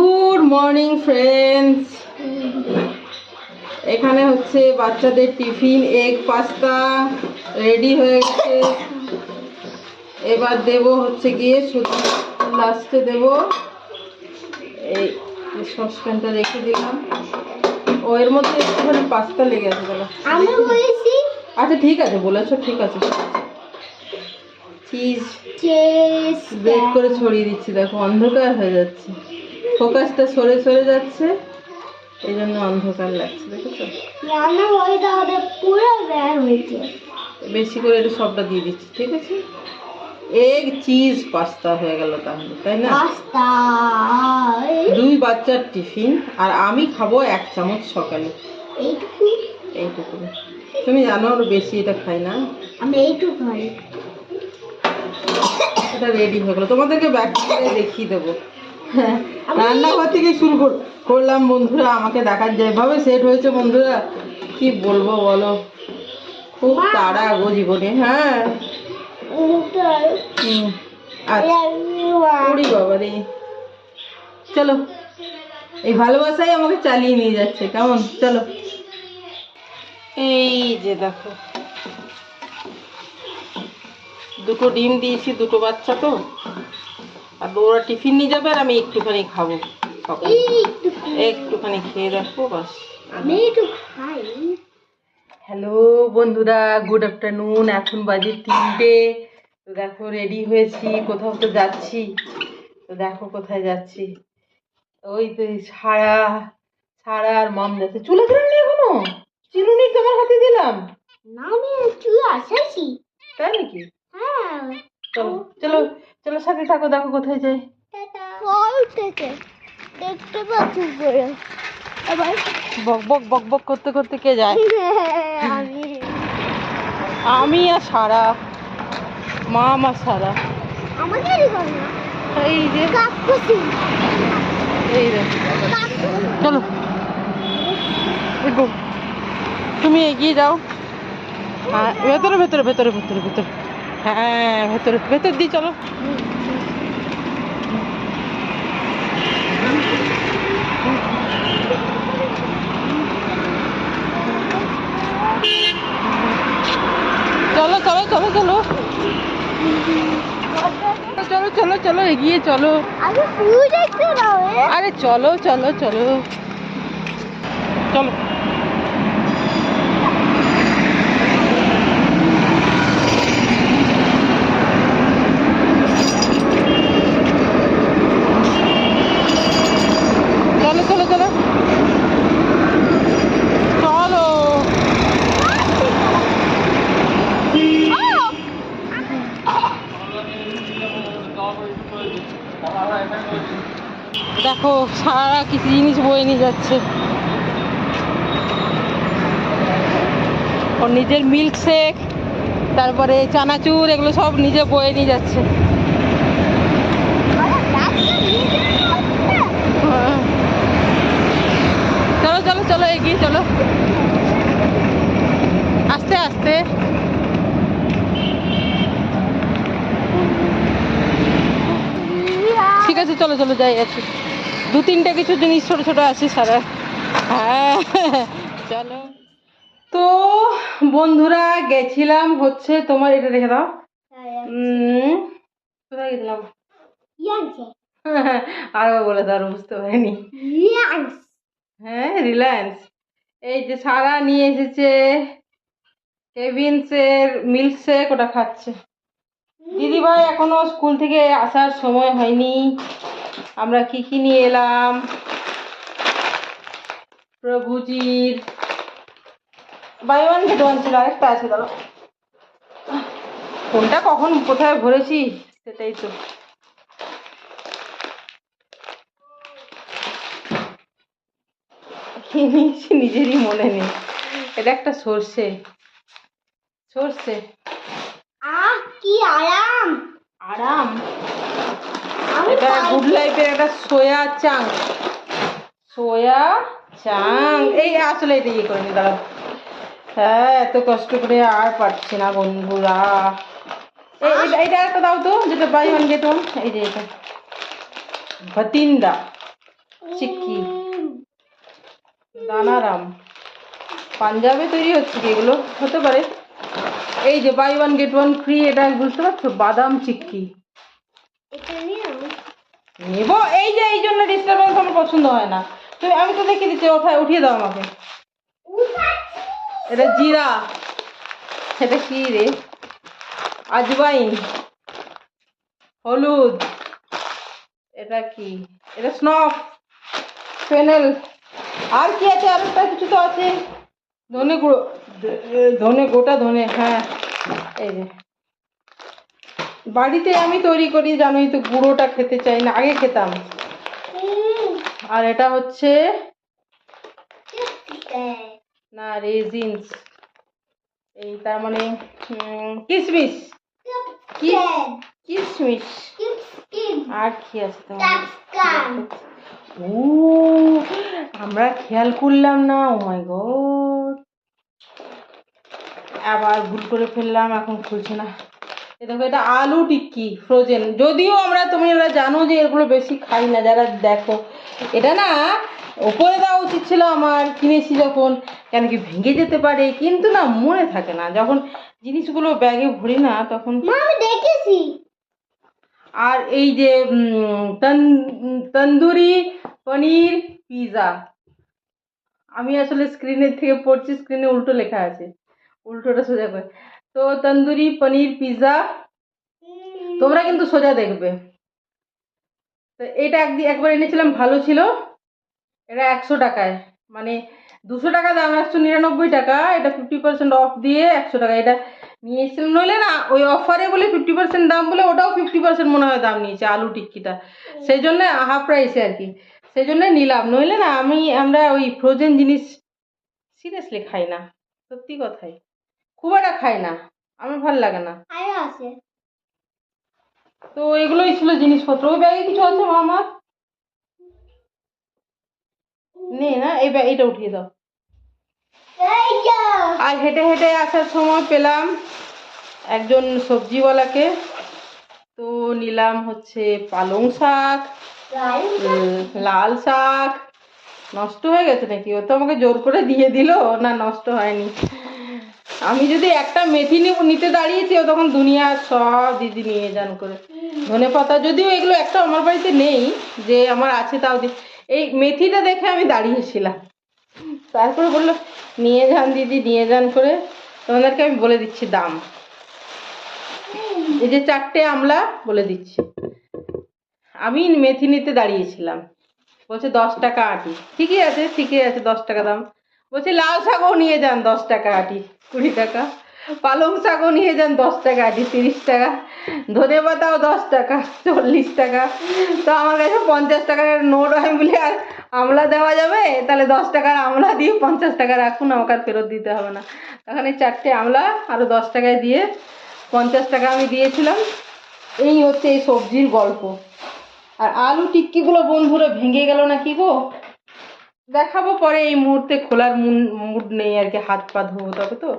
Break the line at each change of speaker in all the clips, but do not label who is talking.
Good morning friends এখানে হচ্ছে বাচ্চাদের টিফিন এগ পাস্তা রেডি হয়ে গেছে এবার দেব হচ্ছে গিয়ে শুধু লাস্টে দেব এই সসপ্যানটা রেখে দিলাম। ও এর মধ্যে একটুখানি পাস্তা লেগে আছে বলো
আমি বলেছি।
আচ্ছা ঠিক আছে বলেছ ঠিক আছে। চিজ ব্রেক করে ছড়িয়ে দিচ্ছি দেখো অন্ধকার হয়ে যাচ্ছে। ফোকাসটা সরে সরে যাচ্ছে। এই জন্য অন্ধকার লাগছে দেখেছ? বেশি করে একটু সবটা দিয়ে দিচ্ছি ঠিক আছে? এগ চিজ পাস্তা হয়ে গেল তাহলে তাই না? দুই বাচ্চার টিফিন আর আমি খাব এক চামচ সকালে।
এইটুকু
এইটুকু তুমি জানো আরও বেশি এটা খাই না?
আমি এইটুকু খাই।
এটা রেডি হয়ে গেলো। তোমাদেরকে করে দেখিয়ে দেবো। রান্নাঘর থেকে শুরু কর- করলাম বন্ধুরা আমাকে দেখার যেভাবে সেট হয়েছে বন্ধুরা কি বলব বলো? খুব তাড়া গো জীবনে হ্যাঁ। আচ্ছা। ওরে বাবা রে। চলো এই ভালোবাসাই আমাকে চালিয়ে নিয়ে যাচ্ছে কেমন? চলো। এই যে দেখো। দুটো ডিম দিয়েছি দুটো বাচ্চা তো। আর ওরা টিফিন নিয়ে যাবে আর আমি একটুখানি খাব একটুখানি। খেয়ে দেখো বাস।
আমি একটু খাই।
হ্যালো বন্ধুরা গুড আফটারনুন এখন বাজে তিনটে। তো দেখো রেডি হয়েছি কোথাও তো যাচ্ছি। তো দেখো কোথায় যাচ্ছি। ওই তো সারা সারা আর মাম যাচ্ছে। চুলে চিরুনি এখনও? চিরুনি তোমার হাতে দিলাম?
না আমি চুল আসাইছি
তাই নাকি?
হ্যাঁ।
চলো চলো চলো সাথে থাকো দেখো কোথায় যাই
ফল থেকে দেখতে পাচ্ছি করে এবার
বক বক বক বক করতে করতে কে যায়?
আমি।
আমি আর সারা। মাম আর সারা। এই যে। এই রে চলো। এগো তুমি এগিয়ে যাও। হ্যাঁ ভেতরে ভেতরে ভেতরে ভেতরে ভেতরে। হ্যাঁ ভেতরে ভেতর দিয়ে চলো। চলো এগিয়ে চলো। আরে চলো চলো চলো। সারা কিছু জিনিস বয়ে নিয়ে যাচ্ছে। ওর নিজের মিল্ক শেক তারপরে চানাচুর, এগুলো সব নিজে বয়ে নিয়ে যাচ্ছে। চলো চলো চলো, এগিয়ে চলো। আস্তে আস্তে। ঠিক আছে, চলো চলো, যাই, আছি। দু তিনটে কিছু জিনিস ছোট ছোট আছে সারা। হ্যাঁ চলো। তো বন্ধুরা গেছিলাম হচ্ছে তোমার এটা রেখে দাও। কোথায় গেছিলাম? আরও বলে দাও বুঝতে পারিনি। হ্যাঁ রিলায়েন্স এই যে সারা নিয়ে এসেছে কেভিনসের মিল্ক শেক ওটা খাচ্ছে। দিদি ভাই এখনও স্কুল থেকে আসার সময় হয়নি। আমরা কি কি নিয়ে এলাম? প্রভুজির বাই ওয়ান গেট ওয়ান ছিল আরেকটা আছে দাঁড়ো ফোনটা কখন কোথায় ভরেছি? সেটাই তো। নিয়েছি নিজেরই মনে নেই। এটা একটা সর্ষে। সর্ষে।
আরাম!
আরাম? এটা গুড লাইফের একটা সোয়া চাং সোয়া চাং এই আসলে এটা ইয়ে করে নি দাঁড়াও। হ্যাঁ এত কষ্ট করে আর পারছি না বন্ধুরা। এটা- একটা দাও তো যেটা বাই ওয়ান গেট ওয়ান এই যে এটা। ভতিন্দা চিক্কি। দানারাম। পাঞ্জাবে তৈরি হচ্ছে কি এগুলো? হতে পারে। এই যে buy one get one free এটা বুঝতে পারছ? বাদাম চিক্কি। নেব। এই যে, এই জন্য ডিস্টারবেন্স আমার পছন্দ হয় না। তুমি, আমি তো দেখে দিচ্ছি, ওঠায় উঠিয়ে দাও আমাকে। এটা জিরা। এটা কি রে? আজওয়াইন হলুদ। এটা কি? এটা স্নফ। ফেনেল। আর কি আছে? আর একটা কিছু তো আছে। ধনে গুঁড়ো। ধনে, গোটা ধনে হ্যাঁ। এই যে। বাড়িতে আমি তৈরি করি, জানোই তো, গুঁড়োটা খেতে চাই না, আগে খেতাম। আর এটা হচ্ছে না, রেজিনস। এই তার মানে কিশমিশ কিশমিশ আর কি তোমার? ও আমরা খেয়াল করলাম না ও মাই গড আবার ভুল করে ফেললাম, এখন খুলছে না। দেখো এটা আলু টিক্কি ফ্রোজেন যদিও আমরা তুমি এরা জানো যে এগুলো বেশি খাই না যারা দেখো। এটা না ওপরে দেওয়া উচিত ছিল আমার কিনেছি যখন কেন কি ভেঙে যেতে পারে কিন্তু না মনে থাকে না। যখন জিনিসগুলো ব্যাগে ভরি না তখন
আমি দেখেছি।
আর এই যে তন- তন্দুরি পনির পিৎজা আমি আসলে স্ক্রিনের থেকে পড়ছি স্ক্রিনে উল্টো লেখা আছে। উল্টোটা সোজা করে। তো তন্দুরি পনির পিৎজা তোমরা কিন্তু সোজা দেখবে। তো এটা একদিন একবার এনেছিলাম ভালো ছিল। এটা একশো টাকায়। মানে দুশো টাকা দাম একশো নিরানব্বই টাকা। এটা ফিফটি পার্সেন্ট অফ দিয়ে একশো টাকা। এটা নিয়েছিলাম। নইলে না ওই অফারে বলে ফিফটি পার্সেন্ট দাম বলে ওটাও ফিফটি পার্সেন্ট মনে হয় দাম নিয়েছে আলু টিক্কিটা। সেই জন্য হাফ প্রাইসে আর কি। সেই জন্য নিলাম। নইলে না আমি আমরা ওই ফ্রোজেন জিনিস সিরিয়াসলি খাই না। সত্যি কথাই। খুব একটা খাই না আমার ভালো লাগে না।
আছে।
তো এগুলোই ছিল জিনিসপত্র। ওই ব্যাগে কিছু আছে মা আমার? নে না এই ব্যাগ এটা উঠিয়ে দাও। আর হেঁটে হেঁটে আসার সময় পেলাম একজন সবজিওয়ালাকে। তো নিলাম হচ্ছে পালং শাক? লাল শাক। নষ্ট হয়ে গেছে নাকি? ও তো আমাকে জোর করে দিয়ে দিল। না নষ্ট হয়নি। আমি যদি একটা মেথি নিতে দাঁড়িয়েছি, ও তখন দুনিয়ার সব দিদি নিয়ে যান করে। ধনে পাতা যদিও এগুলো একটা আমার বাড়িতে নেই, যে আমার আছে তাও এই মেথিটা দেখে আমি দাঁড়িয়েছিলাম। তারপরে বলল, নিয়ে যান দিদি, নিয়ে যান করে। তোমাদেরকে আমি বলে দিচ্ছি দাম। এই যে চারটে আমলা বলে দিচ্ছি। আমি মেথি নিতে দাঁড়িয়েছিলাম। বলছে, দশ টাকা আটি। ঠিকই আছে ঠিকই আছে, দশ টাকা দাম। বলছে লাল শাকও নিয়ে যান দশ টাকা আটি, কুড়ি টাকা। পালং শাকও নিয়ে যান দশ টাকা আটি, তিরিশ টাকা। ধনে পাতাও দশ টাকা, চল্লিশ টাকা। তো আমার কাছে পঞ্চাশ টাকার নোট আমি বলি, আর আমলা দেওয়া যাবে? তাহলে দশ টাকার আমলা দিয়ে পঞ্চাশ টাকা রাখুন, আমাকে আর ফেরত দিতে হবে না। তখন এই চারটে আমলা আরও দশ টাকায় দিয়ে পঞ্চাশ টাকা আমি দিয়েছিলাম। এই হচ্ছে এই সবজির গল্প। আর আলু টিক্কিগুলো বন্ধুরা ভেঙে গেল না কি গো? দেখাবো পরে এই মুহূর্তে খোলার মুড নেই আর কি হাত পা ধোবো তবে তো।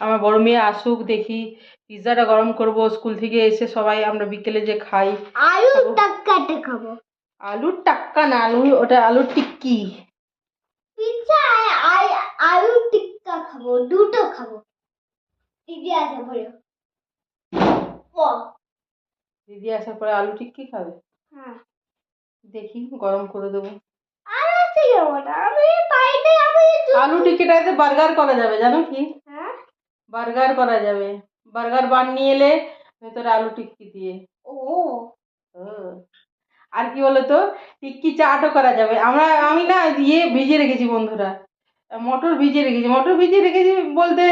আমার বড় মেয়ে আসুক দেখি পিৎজাটা গরম করব স্কুল থেকে এসে সবাই আমরা বিকেলে যে খাই।
আলু টাক্কাটা খাব।
আলুর টাক্কা না আলু ওটা আলুর টিক্কি।
পিৎজা আর আলু টিক্কা খাব দুটো খাব। দিদি আছে বলো
দিদি আসার পরে আলু টিক্কি খাবে?
হ্যাঁ।
দেখি গরম করে দেবো
আর আছে কেমন আমি বাড়িতে আমি
আলু টিক্কিটাতে বার্গার করা যাবে জানো কি?
হ্যাঁ?
বার্গার করা যাবে। বার্গার বান নিয়ে এলে ভেতরে আলু টিক্কি দিয়ে।
ও।
আর কি বলতো? টিক্কি চাটও করা যাবে। আমরা আমি না ইয়ে ভিজিয়ে রেখেছি বন্ধুরা। মটর ভিজিয়ে রেখেছি। মটর ভিজিয়ে রেখেছি বলতে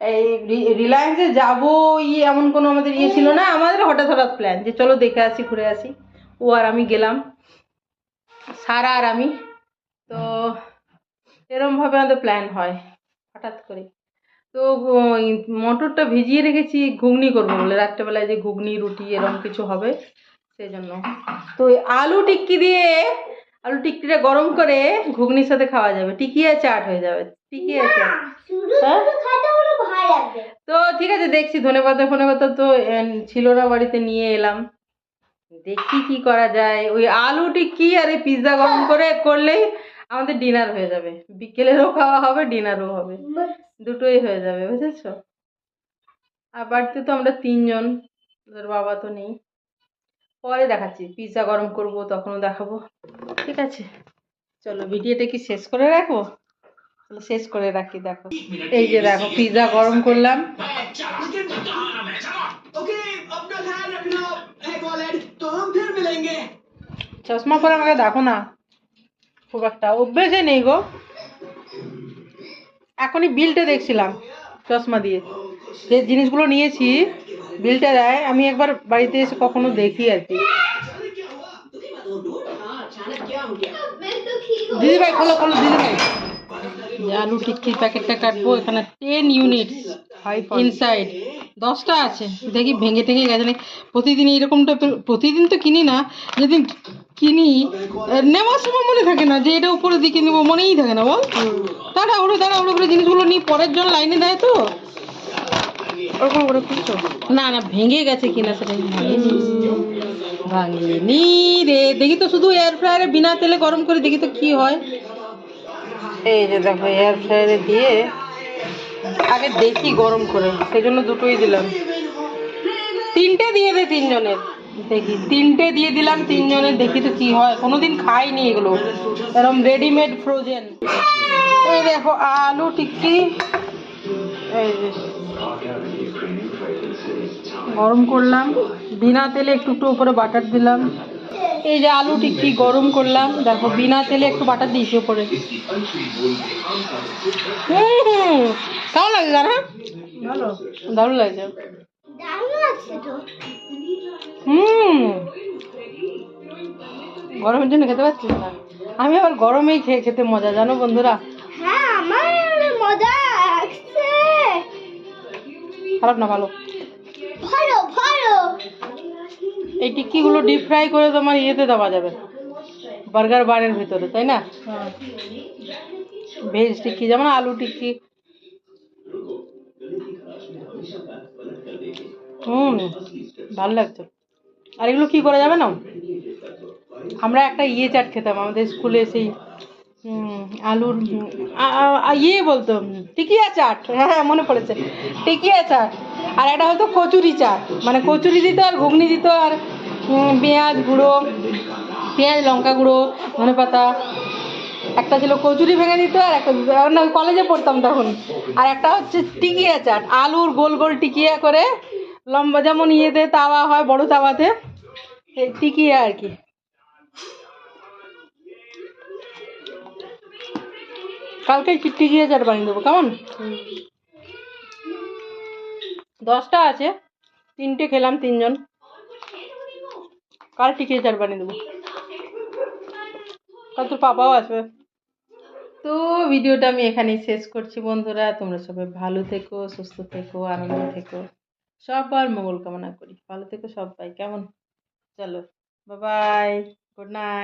এই রিলায়েন্সে যাব ইয়ে এমন কোনো আমাদের ইয়ে ছিল না। আমাদের হঠাৎ হঠাৎ প্ল্যান যে চলো দেখে আসি ঘুরে আসি। ও আর আমি গেলাম। সারা আর আমি তো এরমভাবে আমাদের প্ল্যান হয় হঠাৎ করে। তো মটরটা ভিজিয়ে রেখেছি ঘুগনি করব বলে। রাত্রেবেলায় যে ঘুগনি রুটি এরকম কিছু হবে সেই জন্য তো আলু টিক্কি দিয়ে আলু টিক্কিটা গরম করে ঘুগনির সাথে খাওয়া যাবে। টিকিয়া চাট হয়ে যাবে। টিকিয়া চাট। হ্যাঁ? তো ঠিক আছে দেখছি। ধনে পাতা ফোনে তো ছিল না বাড়িতে নিয়ে এলাম। দেখি কি করা যায়। ওই আলু টিক্কি আর এই পিৎজা গরম করে করলেই আমাদের ডিনার হয়ে যাবে। বিকেলেরও খাওয়া হবে ডিনারও হবে। দুটোই হয়ে যাবে বুঝেছ? আর বাড়িতে তো আমরা তিনজন ওদের বাবা তো নেই। পরে দেখাচ্ছি পিৎজা গরম করব তখনও দেখাবো। ঠিক আছে? চলো ভিডিওটা কি শেষ করে রাখব? চলো শেষ করে রাখি দেখো। এই যে দেখো পিৎজা গরম করলাম। চশমা পরে আমাকে দেখো না। খুব একটা অভ্যেসে নেই গো। এখনই বিলটা দেখছিলাম চশমা দিয়ে। যে জিনিসগুলো নিয়েছি বিলটা দেয় আমি একবার বাড়িতে এসে কখনো দেখি আর কি। দিদি ভাই খোলো খোলো দিদি ভাই আলু টিক্কির প্যাকেটটা কাটবো? এখানে টেন ইউনিট ইনসাইড দশটা আছে। দেখি ভেঙে টেঙে গেছে প্রতিদিন এইরকমটা প্রতিদিন তো কিনি না। যেদিন কিনি নেওয়ার সময় মনে থাকে না যে এটা উপরে দিকে নেব মনেই থাকে না বল। তারা ওড়ো তারা ওড়ো করে জিনিসগুলো নিয়ে পরের জন লাইনে দেয় তো। ওরকম করে খুঁজছো? না না ভেঙে গেছে কিনা সেটা ভাঙেনি। ভাঙেনি রে। দেখি তো শুধু এয়ার ফ্রায়ারে বিনা তেলে গরম করে দেখি তো কি হয়। এই যে দেখো এয়ার ফ্রায়ারে দিয়ে আগে দেখি গরম করে সেই জন্য দুটোই দিলাম। তিনটে দিয়ে দে তিনজনের। দেখি। তিনটে দিয়ে দিলাম তিনজনের দেখি তো কি হয়। কোনোদিন খাইনি এগুলো। এরকম রেডিমেড ফ্রোজেন এই দেখো আলু টিক্কি। এই যে গরম করলাম। বিনা তেলে একটু একটু উপরে বাটার দিলাম। এই যে আলু টিক্কি গরম করলাম। দেখো বিনা তেলে একটু বাটার দিয়েছি উপরে। হুম কেমন লাগে জানা? ভালো। দারুণ লাগছে।
দারুণ আছে তো।
হুম। গরমের জন্য খেতে পারছিস না? আমি আবার গরমেই খেয়ে খেতে মজা জানো বন্ধুরা?
হ্যাঁ আমার মজা
খারাপ না ভালো।
ভালো ভালো।
এই টিক্কিগুলো ডিপ ফ্রাই করে তোমার ইয়েতে দেওয়া যাবে। বার্গার বানের ভিতরে তাই না? ভেজ টিক্কি যেমন আলু টিক্কি। হুম ভালো লাগছে। আর এগুলো কি করা যাবে না? আমরা একটা ইয়ে চাট খেতাম আমাদের স্কুলে সেই আলুর ইয়ে বলতো টিকিয়া চাট হ্যাঁ হ্যাঁ, মনে পড়েছে টিকিয়া চাট। আর একটা হয়তো কচুরি চাট মানে কচুরি দিত আর ঘুগনি দিত আর পেঁয়াজ গুঁড়ো পেঁয়াজ লঙ্কা গুঁড়ো ধনে পাতা একটা ছিল কচুরি ভেঙে দিত আর একটা না কলেজে পড়তাম তখন। আর একটা হচ্ছে টিকিয়া চাট আলুর গোল গোল টিকিয়া করে লম্বা যেমন ইয়েতে তাওয়া হয়, বড় তাওয়াতে টিকিয়া আর কি। কালকে টিকিয়া চাট বানিয়ে দেবো, কেমন? দশটা আছে, তিনটে খেলাম তিনজন। কাল টিকিয়া চাট বানিয়ে দেবো। কাল তোর পাপাও আসবে। তো ভিডিওটা আমি এখানেই শেষ করছি বন্ধুরা, তোমরা সবাই ভালো থেকো, সুস্থ থেকো, আনন্দ থেকো। সবার মঙ্গল কামনা করি। ভালো থেকো সবাই কেমন? চলো বাবাই গুড নাইট